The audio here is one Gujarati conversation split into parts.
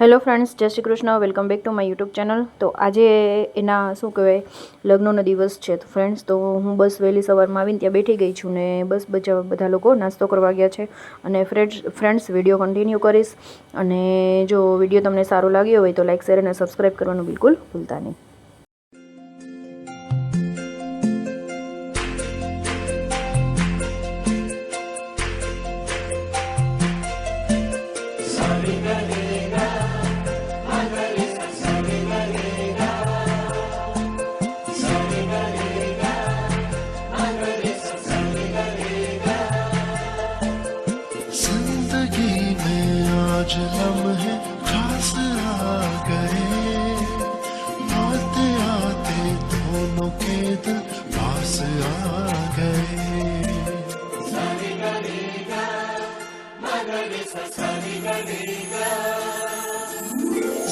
હેલો ફ્રેન્ડ્સ જય Shri Krishna welcome back to my YouTube channel તો આજે એના શું કહેવાય લગ્નનો દિવસ છે તો ફ્રેન્ડ્સ તો હું બસ વહેલી સવારમાં આવીને ત્યાં બેઠી ગઈ છું ને બસ બચા બધા લોકો નાસ્તો કરવા ગયા છે અને ફ્રેન્ડ્સ ફ્રેન્ડ્સ વિડીયો કન્ટિન્યુ કરીશ અને જો વિડીયો તમને સારો લાગ્યો હોય તો લાઇક શેર અને સબસ્ક્રાઈબ કરવાનું બિલકુલ ભૂલતા નહીં आज लम्हे खास आ गए बात आते दोनों के दिल पास आ गए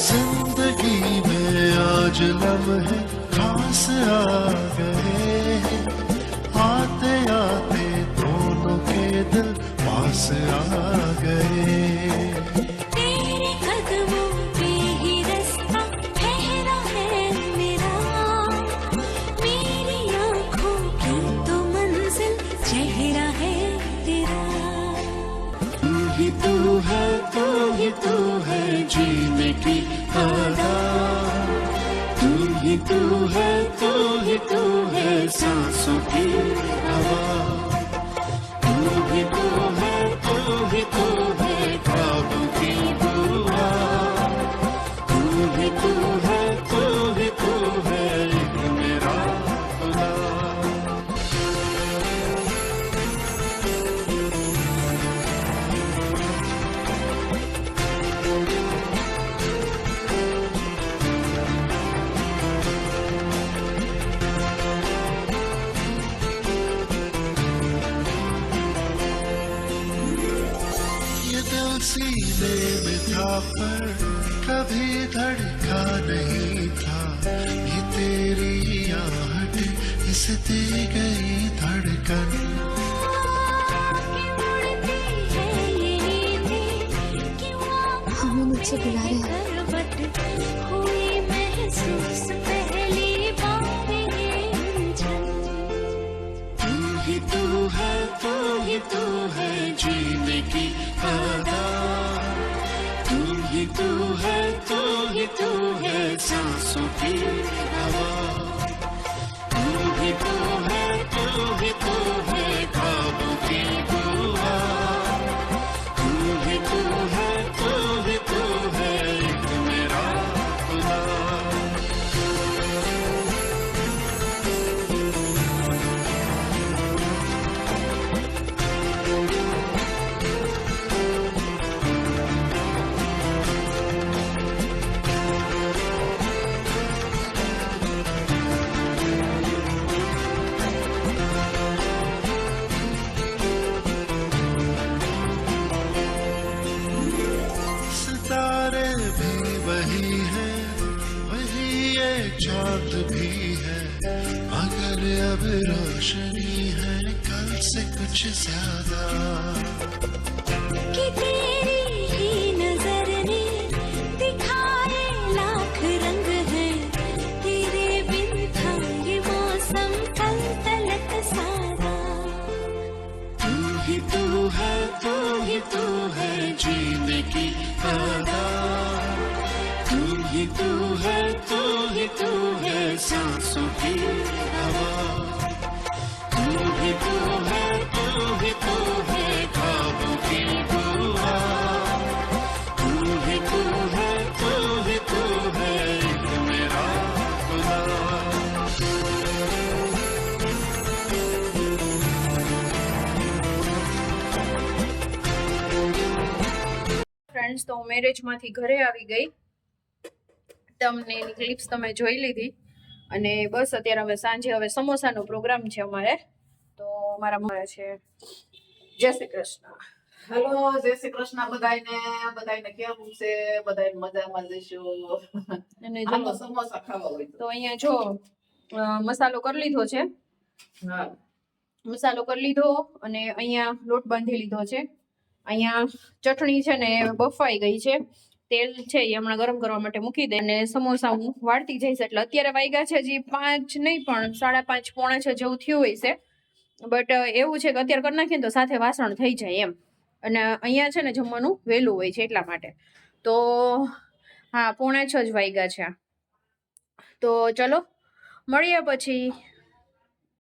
जिंदगी में आज लम है खास आ गए आते आते दोनों के दिल पास आ गए sans सीने में था पर कभी धड़का नहीं था ये तेरी आहट इस दे गई धड़कन हाँ, मुझसे बुला रहे हैं तू ही तू है जीवन tout est sans soupir avant. चांद भी है मगर अब रोशनी है कल से कुछ ज्यादा नजर लाख रंग है तेरे ये मौसम कल तलक सारा तू ही तू है तू ही है जीने की तू ही तू है तू તુહે સાસુકી આવા તુહી પૂરવે તુહે પોહેગા તુહી ગુવા તુહી તુજે તુજે પોવેરા દોના ફ્રેન્ડ્સ તો મેરેજમાંથી ઘરે આવી ગઈ તમને એની ક્લિપ્સ તમે જોઈ લીધી અને બસ અત્યારે હવે સાંજે હવે સમોસાનો પ્રોગ્રામ છે અમારે તો મારા મારે છે જય શ્રી કૃષ્ણ હેલો જય શ્રી કૃષ્ણ બધાને બધાને કેવું છે બધાને મજામાં જઈશું અને જો સમોસા ખાવા હોય તો અહીંયા જો મસાલો કરી લીધો છે હા મસાલો કરી લીધો અને અહીંયા લોટ બાંધી લીધો છે અહીંયા ચટણી છે ને બફાઈ ગઈ છે તેલ છે એ હમણાં ગરમ કરવા માટે મૂકી દે અને સમોસા હું વાળતી જઈશ એટલે અત્યારે વાગ્યા છે હજી પાંચ નહીં પણ સાડા પાંચ પોણા છ જેવું થયું હોય છે બટ એવું છે કે અત્યારે કરી નાખીએ તો સાથે વાસણ થઈ જાય એમ અને અહીંયા છે ને જમવાનું વહેલું હોય છે એટલા માટે તો હા પોણા છ જ વાગ્યા છે તો ચલો મળીએ પછી